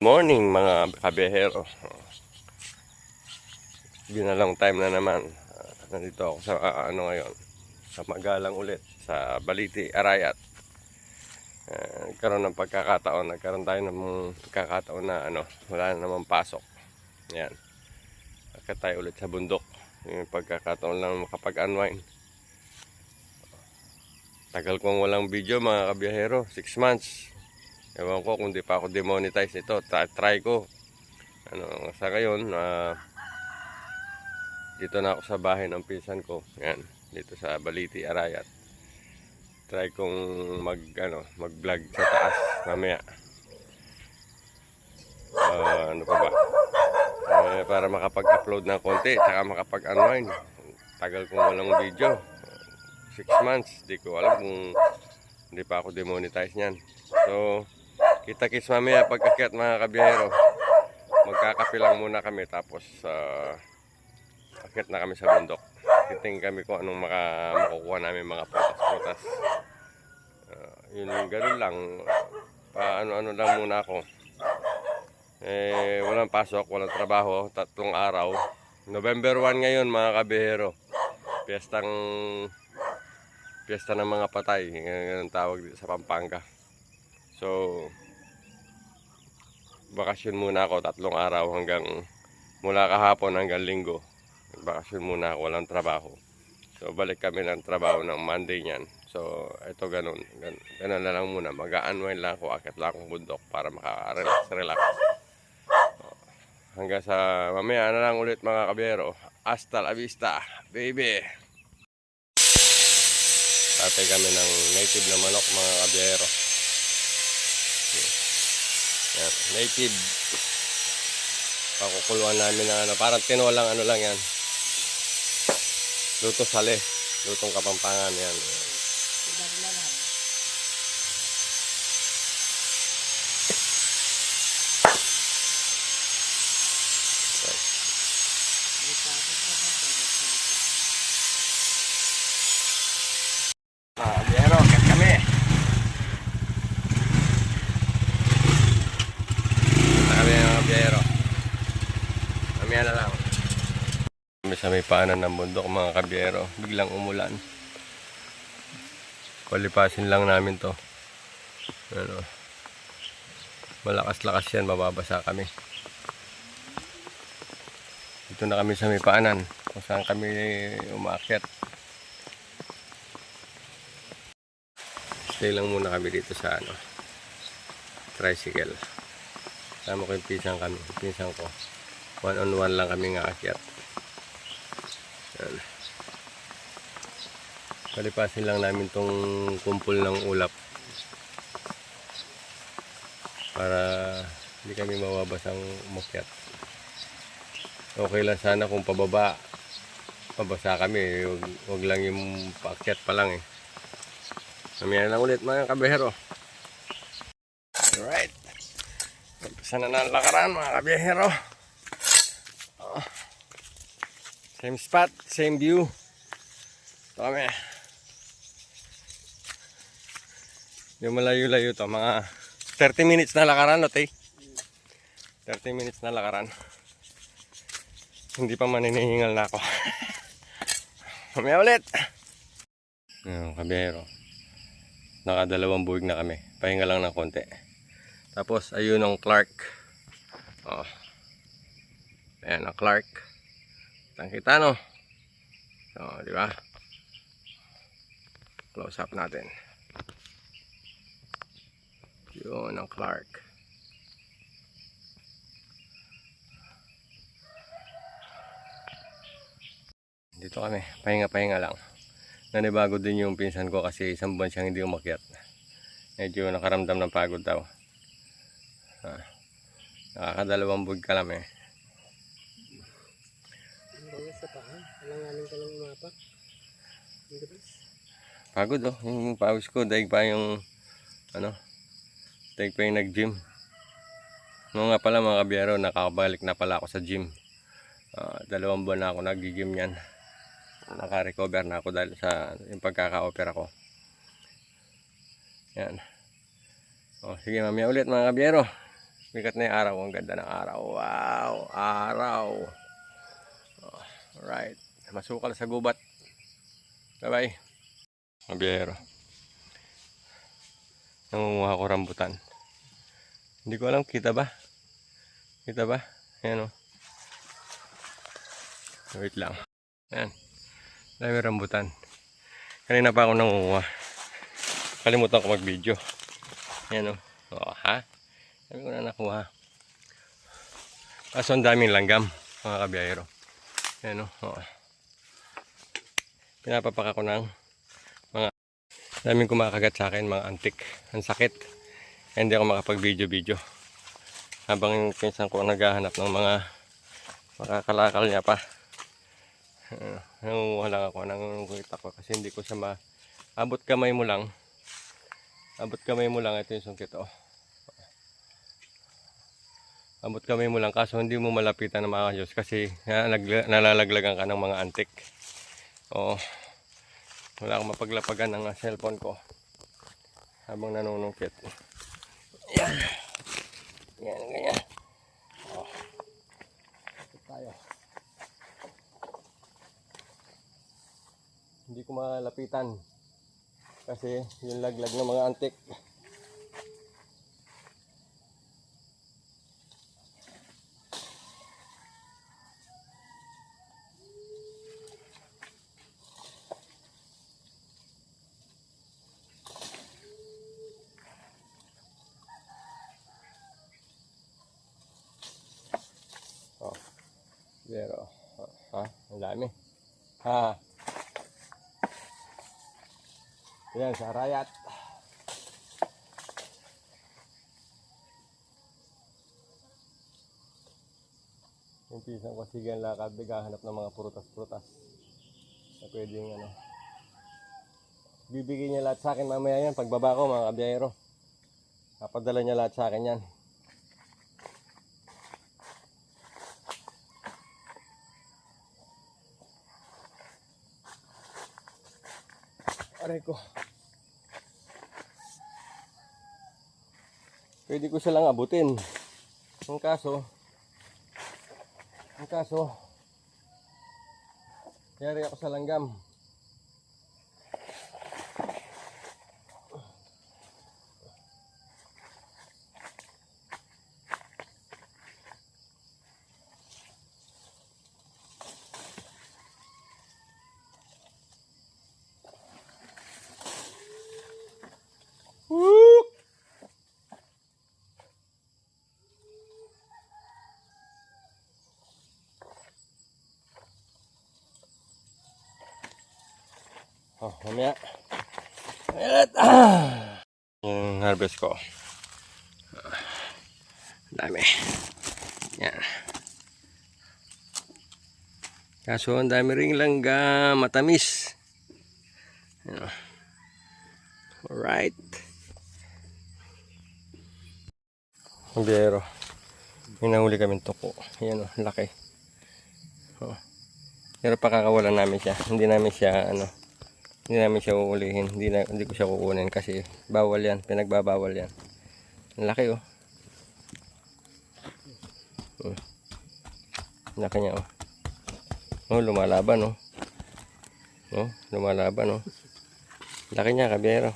Morning mga kabehero. Ginalong time na naman. Ah, nandito ako sa ah, ano ngayon. Sa Magalang ulit. Sa Baliti, Arayat. Uh, nagkaroon ng pagkakataon. Nagkaroon tayo ng pagkakataon na ano, wala na namang pasok. Yan. Akit tayo ulit sa bundok. Yung pagkakataon lang makapag-unwind. Tagal kong walang video mga kabiyahero. 6 months. Ewan ko kung di pa ako demonetize ito. Try, ko. Ano, sa ngayon, ah, dito na ako sa bahay ng pinsan ko. Yan, dito sa Baliti, Arayat. Try kong mag, ano, mag-vlog sa taas mamaya. Ah, ano pa ba? Eh, para makapag-upload ng konti, tsaka makapag-unwind. Tagal kong walang video. 6 months, di ko alam kung hindi pa ako demonetize niyan. So, kita-kits mamaya pag-akyat mga kabiyero. Magkakape lang muna kami tapos uh, akyat na kami sa bundok. Titing kami kung anong maka, makukuha namin mga prutas-prutas. Uh, yun, ganun lang. Paano-ano lang muna ako. Eh, walang pasok, walang trabaho, tatlong araw. November 1 ngayon mga kabihero. Piyestang piyesta ng mga patay. Ganun tawag sa Pampanga. So, bakasyon muna ako tatlong araw hanggang mula kahapon hanggang linggo. Bakasyon muna ako, walang trabaho. So, balik kami ng trabaho ng Monday niyan. So, ito ganun. Ganun, ganun na lang muna. Mag-unwind lang ako, akit lang akong bundok para maka-relax, relax. So, hanggang sa mamaya na lang ulit mga kabero. Hasta la vista, baby! Tatay kami ng native na manok mga kabiyero. Yan, native. Pakukuluan namin ng ano, parang tinolang ano lang yan. Luto sale. Lutong kapampangan yan. Ah, biyero, kat kami. Kat kami mga biyero. Mamaya na lang. Kami sa may paanan ng bundok mga kabiyero. Biglang umulan. Palipasin lang namin to. Ano. Malakas-lakas yan, mababasa kami. Dito na kami sa may paanan. Kung saan kami umakyat. Stay lang muna kami dito sa ano, tricycle. Sama ko yung pisang kami, pisang ko. One on one lang kami nga akyat. Yan. Palipasin lang namin tong kumpul ng ulap. Para hindi kami mawabasang umakyat. Okay lang sana kung pababa. Pabasa kami, wag, wag lang yung paakyat pa lang eh. Mamaya lang ulit mga kabehero. Alright. Umpisa na lakaran mga kabehero. Oh. Same spot, same view. Ito kami. Yung malayo-layo to. Mga 30 minutes na lakaran, no, tay? 30 minutes na lakaran. Hindi pa maninihingal na ako. Mamaya ulit. Kabehero nakadalawang buwig na kami pahinga lang ng konti tapos ayun ang Clark. Oh. ayan ang Clark. Kitang kita no? So, di ba? Close up natin. Yun ang Clark. Dito kami. Pahinga pahinga lang. Nanibago din yung pinsan ko kasi isang buwan siyang hindi umakyat. Medyo nakaramdam ng pagod daw. Ah, nakakadalawang bug ka lang eh. Bawas sa paa. Alanganin ka lang umapak. Pagod oh, yung pawis ko, daig pa yung ano, daig pa yung nag-gym. Noong nga pala mga kabiyero, nakakabalik na pala ako sa gym. Ah, dalawang buwan na ako nag-gym yan. Naka-recover na ako dahil sa yung pagkaka-opera ko. Yan. Oh, sige mamaya ulit mga kabiyero. Bigat na yung araw. Ang ganda ng araw. Wow! Araw! Oh, alright. Masukal sa gubat. Bye-bye. Mabiyero. Nangunguha ko rambutan. Hindi ko alam, kita ba? Kita ba? Ayan o. Wait lang. Ayan. Dami rambutan. Kanina pa ako nangunguha. Kalimutan ko mag-video. Ayan o. O, ha? Sabi ko na nakuha. Kaso ang daming langgam, mga kabiyahero. Ayan o. o. Pinapapaka ko ng mga daming kumakagat sa akin, mga antik. Ang sakit. Hindi ako makapag-video-video. Habang yung pinsan ko naghahanap ng mga makakalakal niya pa. Uh, nangunguha lang ako, nangunguha ako kasi hindi ko siya ma... Abot kamay mo lang. Abot kamay mo lang, ito yung sungkit oh. Abot kamay mo lang kaso hindi mo malapitan ng mga Diyos kasi na, nalalaglagan ka ng mga antik. Oo. Wala akong mapaglapagan ng cellphone ko habang nanunungkit. Yan. Yan, ganyan. Oh. Tayo. Hindi ko malapitan kasi yung laglag ng mga antik. Pero, ha? Ang dami. Ha? Yan, sa rayat. Yung pisang ang lakad, naghahanap ng mga prutas-prutas. Na pwedeng ano. Bibigay niya lahat sa akin mamaya yan, pagbaba ko mga kabiyero. Papadala niya lahat sa akin yan. Aray ko. Pwede ko silang abutin. Ang kaso, ang kaso, yari ako sa langgam. Oh, mamaya. Ayan. Ah. Yung harvest ko. Dami. Yan. Kaso ang dami ring langga matamis. Yan. Alright. Ang biyero. May nahuli kami tuko. Yan o, laki. Oh. Pero pakakawalan namin siya. Hindi namin siya, ano, hindi namin siya uulihin. Hindi, na, hindi ko siya kukunin kasi bawal yan. Pinagbabawal yan. Ang laki oh. Ang Laki niya oh. Oh, lumalaban oh. Oh, lumalaban oh. Laki niya, kabiyero.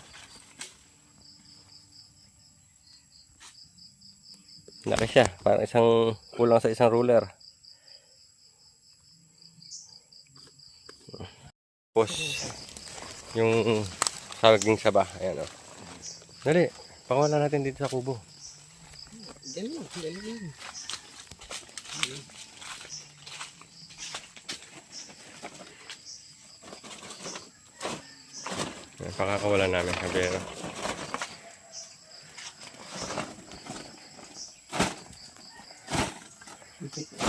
Laki siya. Parang isang kulang sa isang ruler. Tapos, yung saging saba. Ayan o. Dali, pakawala natin dito sa kubo. Dali lang. Ayan, pakakawala namin, kabiyero.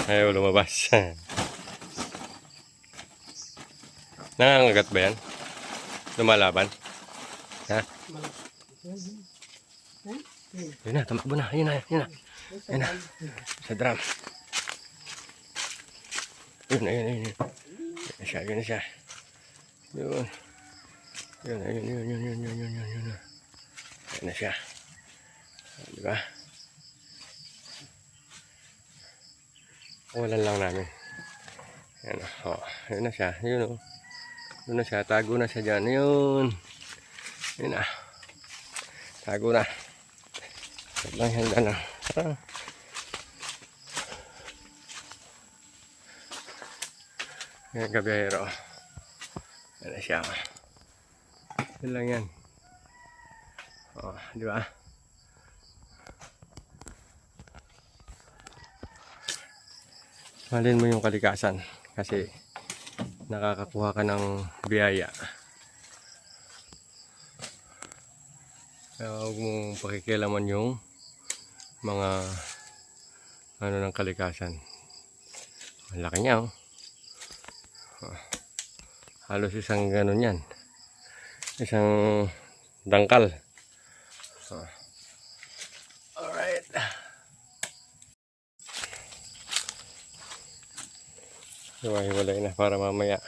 Ayaw lumabas. Nangangagat ba yan? Lumalaban? Ha? Yun na, tumakbo na. Yun na, yun na. Yun na. Sa drum. Yun na, yun na, yun. Yun na siya, yun na siya. Yun. Yun na, yun, yun, yun, yun, yun, yun, yun, yun. Yun na siya. Di ba? Pakawalan lang namin. Yan. Oh, yun na siya. Yun o. Yun na siya. Tago na siya dyan. Yun. Yun na. Tago na. Lang yan lang. Ah. Yan kabiyahero. Yan na siya. Yun lang yan. Oh, di ba? Malin mo yung kalikasan kasi nakakakuha ka ng biyaya. Kaya huwag mong pakikialaman yung mga ano ng kalikasan. Ang laki niya oh. Halos isang ganun yan. Isang dangkal. Oh. Hiwa-hiwalay na para mamaya.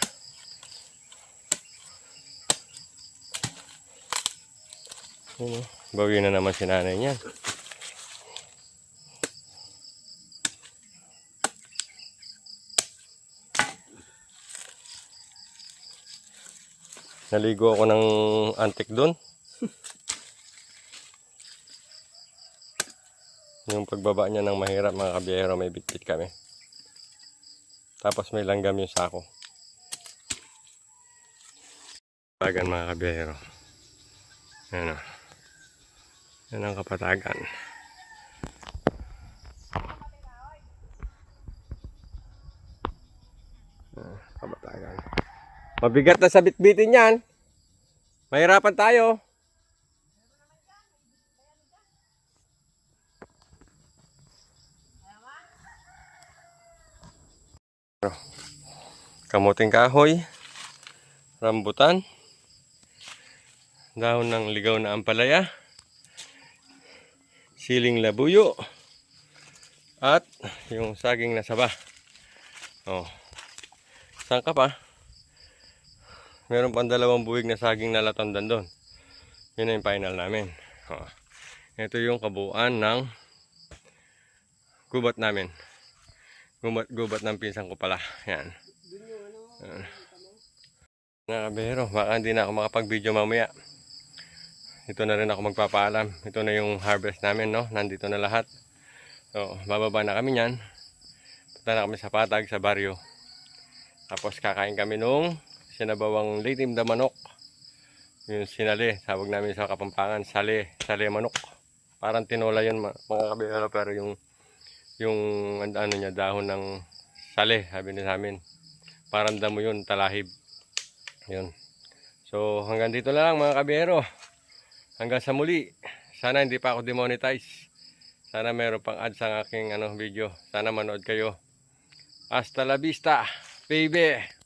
Yun. Bawi na naman si nanay niyan. Naligo ako ng antik doon. Yung pagbaba niya ng mahirap mga kabiyero may bitbit kami. Tapos may langgam yung sako. Kapatagan mga kabiyero. Yan o. Yan ang kapatagan. Kapatagan. Mabigat na sa bitbitin yan. Mahirapan tayo. Kamuting kahoy. Rambutan. Dahon ng ligaw na ampalaya. Siling labuyo. At yung saging na saba. Oh. Saan ka pa? Meron pang dalawang buwig na saging na latandan doon. Yun na yung final namin. Oh. Ito yung kabuuan ng gubat namin. Gubat, gubat ng pinsan ko pala. Yan. Dun yung ano, Yan. Mga kabero, baka hindi na ako makapag-video mamaya. Ito na rin ako magpapaalam. Ito na yung harvest namin, no? Nandito na lahat. So, bababa na kami niyan. Punta na kami sa Patag, sa baryo. Tapos kakain kami nung sinabawang litim da manok. Yung sinali, tawag namin sa Kapampangan, sali, sali manok. Parang tinola yun mga kabero, pero yung yung ano niya, dahon ng sali, sabi nila sa amin. Parang damo yun, talahib. Yun. So, hanggang dito na lang mga kabiyero. Hanggang sa muli. Sana hindi pa ako demonetize. Sana meron pang ads ang aking ano, video. Sana manood kayo. Hasta la vista, baby!